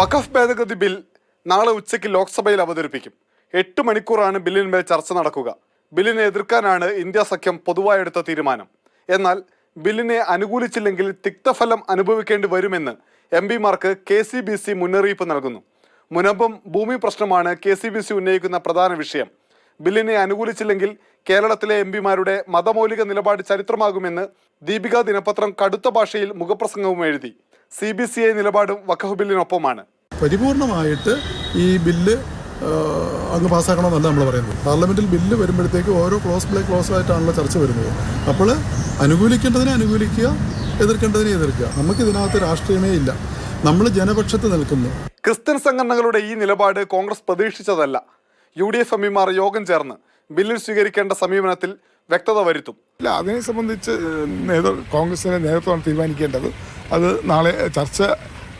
വഖഫ് ഭേദഗതി ബിൽ നാളെ ഉച്ചയ്ക്ക് ലോക്സഭയിൽ അവതരിപ്പിക്കും. എട്ട് മണിക്കൂറാണ് ബില്ലിന്മേൽ ചർച്ച നടക്കുക. ബില്ലിനെ എതിർക്കാനാണ് ഇന്ത്യ സഖ്യം പൊതുവായി എടുത്ത തീരുമാനം. എന്നാൽ ബില്ലിനെ അനുകൂലിച്ചില്ലെങ്കിൽ തിക്തഫലം അനുഭവിക്കേണ്ടി വരുമെന്ന് എം പിമാർക്ക് കെ സി ബി സി മുന്നറിയിപ്പ് നൽകുന്നു. മുനമ്പം ഭൂമി പ്രശ്നമാണ് കെ സി ബി സി ഉന്നയിക്കുന്ന പ്രധാന വിഷയം. ബില്ലിനെ അനുകൂലിച്ചില്ലെങ്കിൽ കേരളത്തിലെ എം പിമാരുടെ മതമൗലിക നിലപാട് ചരിത്രമാകുമെന്ന് ദീപിക ദിനപത്രം കടുത്ത ഭാഷയിൽ മുഖപ്രസംഗവും എഴുതി. സി ബി സി ഐ നിലപാടും വഖഫ് ബില്ലിനൊപ്പമാണ്. പരിപൂർണമായിട്ട് ഈ ബില്ല് അങ്ങ് പാസ്സാക്കണമെന്നല്ല നമ്മൾ പറയുന്നത്. പാർലമെന്റിൽ ബില്ല് വരുമ്പോഴത്തേക്ക് ഓരോ ക്ലോസ് ബൈ ക്ലോസ് ആയിട്ടാണല്ലോ ചർച്ച വരുന്നത്. അപ്പോൾ അനുകൂലിക്കേണ്ടതിനെ അനുകൂലിക്കുക എതിർക്കേണ്ടതിനെ എതിർക്കുക. നമുക്ക് ഇതിനകത്ത് രാഷ്ട്രീയമേ ഇല്ല. നമ്മൾ ജനപക്ഷത്ത് നിൽക്കുന്നു. ക്രിസ്ത്യൻ സംഘടനകളുടെ ഈ നിലപാട് കോൺഗ്രസ് പ്രതീക്ഷിച്ചതല്ല. യു ഡി എഫ് എംപിമാർ യോഗം ചേർന്ന് ബില്ലിൽ സ്വീകരിക്കേണ്ട സമീപനത്തിൽ വ്യക്തത വരുത്തും. ഇല്ല അതിനെ സംബന്ധിച്ച് കോൺഗ്രസിന്റെ നേതൃത്വമാണ് തീരുമാനിക്കേണ്ടത്. അത് നാളെ ചർച്ച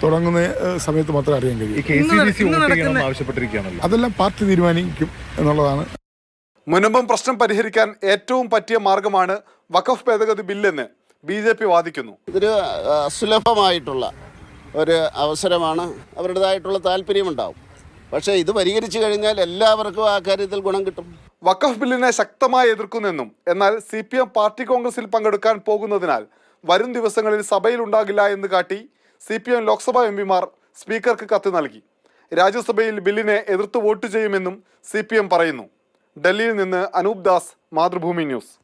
തുടങ്ങുന്ന സമയത്ത് മാത്രമേ അറിയാൻ കഴിയൂ. അതെല്ലാം പാർട്ടി തീരുമാനിക്കും എന്നുള്ളതാണ്. മുനമ്പം പ്രശ്നം പരിഹരിക്കാൻ ഏറ്റവും പറ്റിയ മാർഗമാണ് വഖഫ് ഭേദഗതി ബില്ലെന്ന് ബി ജെ പി വാദിക്കുന്നു. ഇതൊരു സുലഭമായിട്ടുള്ള ഒരു അവസരമാണ്. അവരുടേതായിട്ടുള്ള താല്പര്യമുണ്ടാവും. പക്ഷേ ഇത് പരിഹരിച്ചു കഴിഞ്ഞാൽ എല്ലാവർക്കും ആ കാര്യത്തിൽ ഗുണം കിട്ടും. വഖഫ് ബില്ലിനെ ശക്തമായി എതിർക്കുന്നെന്നും എന്നാൽ സി പി എം പാർട്ടി കോൺഗ്രസിൽ പങ്കെടുക്കാൻ പോകുന്നതിനാൽ വരും ദിവസങ്ങളിൽ സഭയിൽ ഉണ്ടാകില്ല എന്ന് കാട്ടി C P M Lok Sabha M പിമാർ സ്പീക്കർക്ക് കത്ത് നൽകി. രാജ്യസഭയിൽ ബില്ലിനെ എതിർത്ത് വോട്ട് ചെയ്യുമെന്നും സി പറയുന്നു. ഡൽഹിയിൽ നിന്ന് അനൂപ് ദാസ് മാതൃഭൂമി ന്യൂസ്.